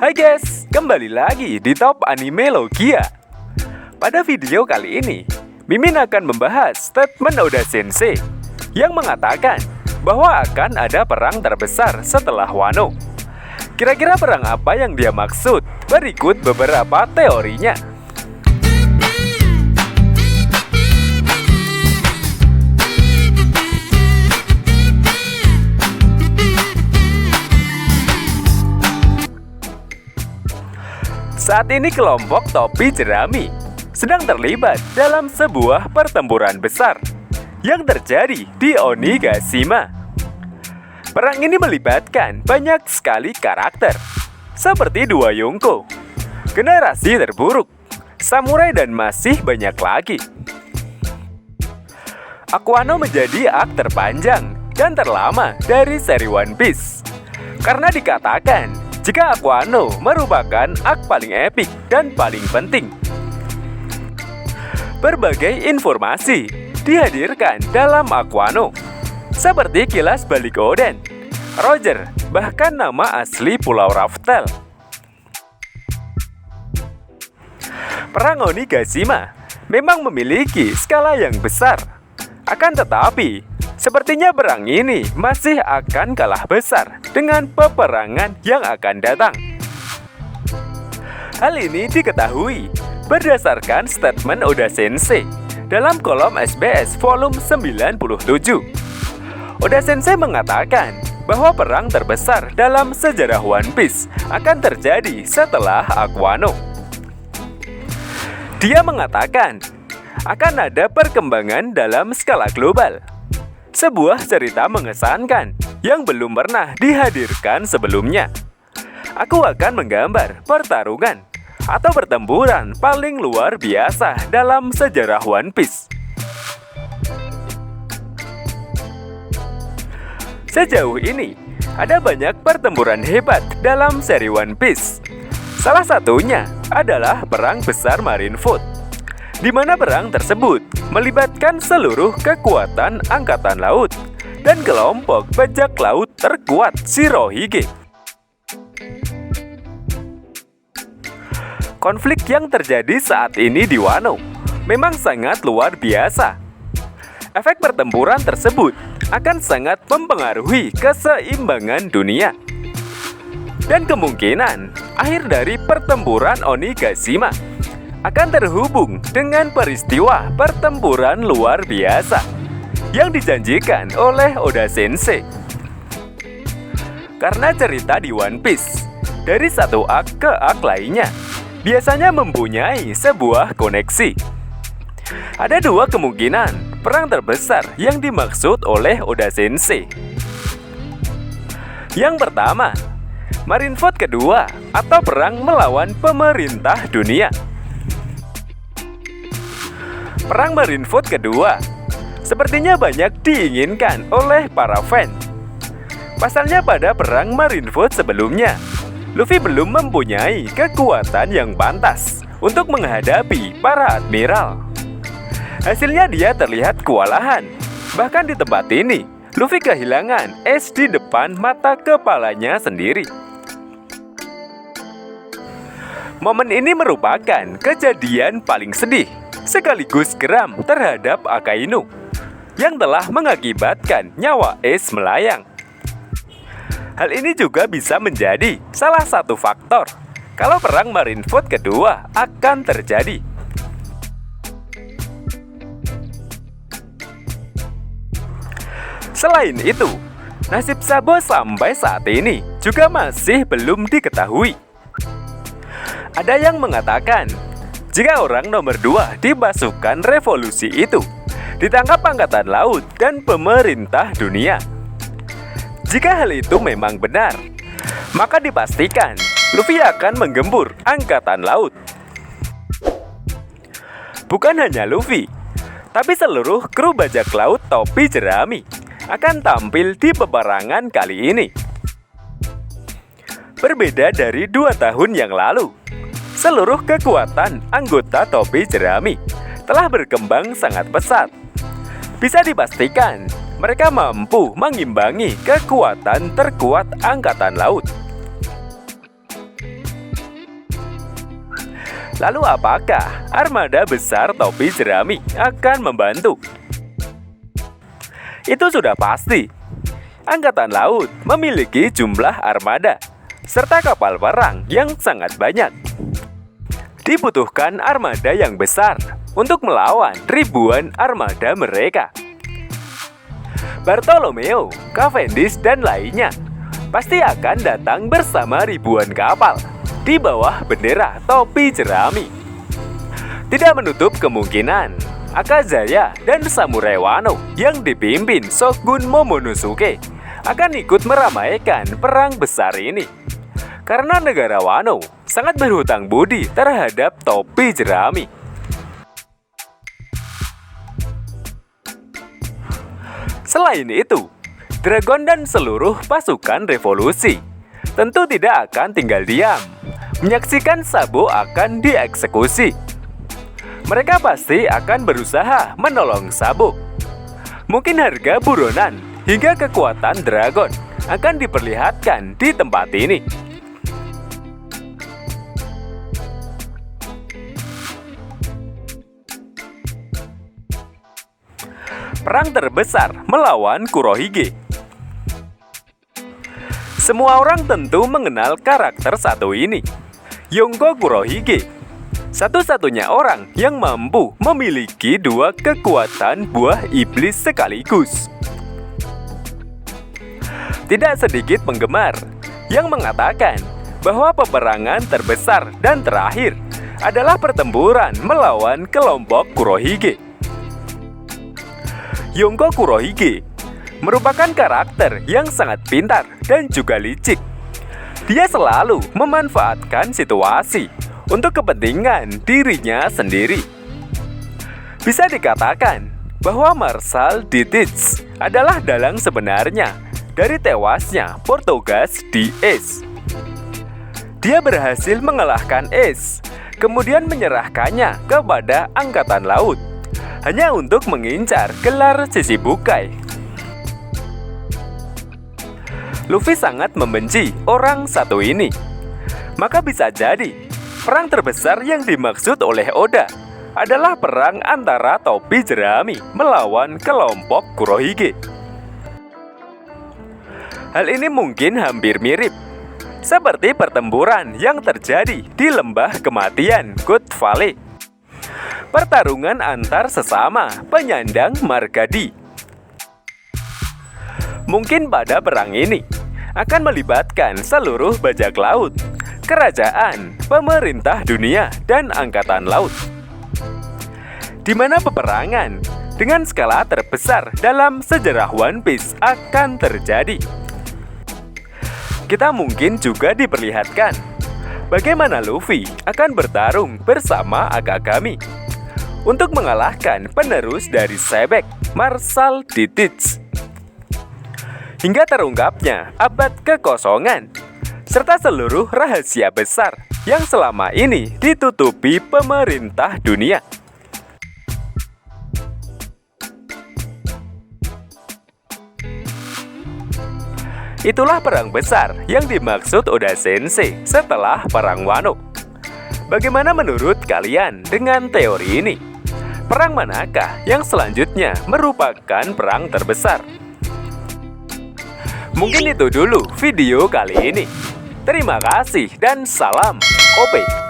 Hai guys, kembali lagi di Top Anime Logia. Pada video kali ini, Mimin akan membahas statement Oda Sensei yang mengatakan bahwa akan ada perang terbesar setelah Wano. Kira-kira perang apa yang dia maksud? Berikut beberapa teorinya. Saat ini kelompok topi jerami sedang terlibat dalam sebuah pertempuran besar yang terjadi di Onigashima. Perang ini melibatkan banyak sekali karakter, seperti dua Yonko, generasi terburuk, samurai dan masih banyak lagi. Aquano menjadi ak terpanjang dan terlama dari seri One Piece karena dikatakan jika Aquano merupakan ak paling epik dan paling penting. Berbagai informasi dihadirkan dalam Aquano, seperti kilas balik Oden, Roger, bahkan nama asli Pulau Raftel. Perang Onigashima memang memiliki skala yang besar. Akan tetapi, Sepertinya perang ini masih akan kalah besar dengan peperangan yang akan datang. Hal ini diketahui berdasarkan statement Oda Sensei dalam kolom SBS volume 97. Oda Sensei mengatakan bahwa perang terbesar dalam sejarah One Piece akan terjadi setelah Aquano. Dia mengatakan akan ada perkembangan dalam skala global sebuah cerita mengesankan yang belum pernah dihadirkan sebelumnya. Aku akan menggambar pertarungan atau pertempuran paling luar biasa dalam sejarah One Piece. Sejauh ini, ada banyak pertempuran hebat dalam seri One Piece. Salah satunya adalah Perang Besar Marineford di mana perang tersebut melibatkan seluruh kekuatan angkatan laut dan kelompok bajak laut terkuat Shirohige. Konflik yang terjadi saat ini di Wano memang sangat luar biasa. Efek pertempuran tersebut akan sangat mempengaruhi keseimbangan dunia. Dan kemungkinan akhir dari pertempuran Onigashima akan terhubung dengan peristiwa pertempuran luar biasa yang dijanjikan oleh Oda Sensei. Karena cerita di One Piece dari satu ak ke ak lainnya biasanya mempunyai sebuah koneksi. Ada dua kemungkinan perang terbesar yang dimaksud oleh Oda Sensei. Yang pertama, Marineford kedua atau perang melawan pemerintah dunia. Perang Marineford kedua sepertinya banyak diinginkan oleh para fan. Pasalnya pada perang Marineford sebelumnya, Luffy belum mempunyai kekuatan yang pantas untuk menghadapi para admiral. Hasilnya dia terlihat kewalahan. Bahkan di tempat ini, Luffy kehilangan es di depan mata kepalanya sendiri. Momen ini merupakan kejadian paling sedih sekaligus geram terhadap Akainu yang telah mengakibatkan nyawa Ace melayang. Hal ini juga bisa menjadi salah satu faktor kalau perang Marineford kedua akan terjadi. Selain itu, nasib Sabo sampai saat ini juga masih belum diketahui. Ada yang mengatakan jika orang nomor dua di revolusi itu ditangkap angkatan laut dan pemerintah dunia. Jika hal itu memang benar, maka dipastikan Luffy akan menggembur angkatan laut. Bukan hanya Luffy, tapi seluruh kru bajak laut topi jerami akan tampil di peperangan kali ini. Berbeda dari dua tahun yang lalu, seluruh kekuatan anggota topi jerami telah berkembang sangat pesat. Bisa dipastikan, mereka mampu mengimbangi kekuatan terkuat angkatan laut. Lalu apakah armada besar topi jerami akan membantu? Itu sudah pasti. Angkatan Laut memiliki jumlah armada serta kapal perang yang sangat banyak. Dibutuhkan armada yang besar untuk melawan ribuan armada mereka. Bartolomeo, Cavendish, dan lainnya pasti akan datang bersama ribuan kapal di bawah bendera topi jerami. Tidak menutup kemungkinan Akazaya dan Samurai Wano yang dipimpin Shogun Momonosuke akan ikut meramaikan perang besar ini. Karena negara Wano sangat berhutang budi terhadap topi jerami. Selain itu, Dragon dan seluruh pasukan revolusi tentu tidak akan tinggal diam menyaksikan Sabo akan dieksekusi. Mereka pasti akan berusaha menolong Sabo. Mungkin harga buronan hingga kekuatan dragon akan diperlihatkan di tempat ini. Perang terbesar melawan Kurohige. Semua orang tentu mengenal karakter satu ini Yongko Kurohige. Satu-satunya orang yang mampu memiliki dua kekuatan buah iblis sekaligus. Tidak sedikit penggemar yang mengatakan bahwa peperangan terbesar dan terakhir adalah pertempuran melawan kelompok Kurohige. Yongko Kurohige merupakan karakter yang sangat pintar dan juga licik dia selalu memanfaatkan situasi untuk kepentingan dirinya sendiri. Bisa dikatakan bahwa Marshal Ditich adalah dalang sebenarnya dari tewasnya Portugas di Ace. Dia berhasil mengalahkan Ace, kemudian menyerahkannya kepada Angkatan Laut hanya untuk mengincar gelar Chichibukai Luffy sangat membenci orang satu ini. Maka bisa jadi, perang terbesar yang dimaksud oleh Oda adalah perang antara topi jerami melawan kelompok Kurohige. Hal ini mungkin hampir mirip seperti pertempuran yang terjadi di lembah kematian Good Valley. Pertarungan antar sesama penyandang Margadi. Mungkin pada perang ini, akan melibatkan seluruh bajak laut, kerajaan, pemerintah dunia, dan angkatan laut. Di mana peperangan dengan skala terbesar dalam sejarah One Piece akan terjadi. Kita mungkin juga diperlihatkan bagaimana Luffy akan bertarung bersama Akagami untuk mengalahkan penerus dari Sebek, Marshal Ditich hingga terungkapnya abad kekosongan, serta seluruh rahasia besar yang selama ini ditutupi pemerintah dunia. Itulah perang besar yang dimaksud Oda Sensei setelah Perang Wano. Bagaimana menurut kalian dengan teori ini? Perang manakah yang selanjutnya merupakan perang terbesar? Mungkin itu dulu video kali ini. Terima kasih dan salam OP.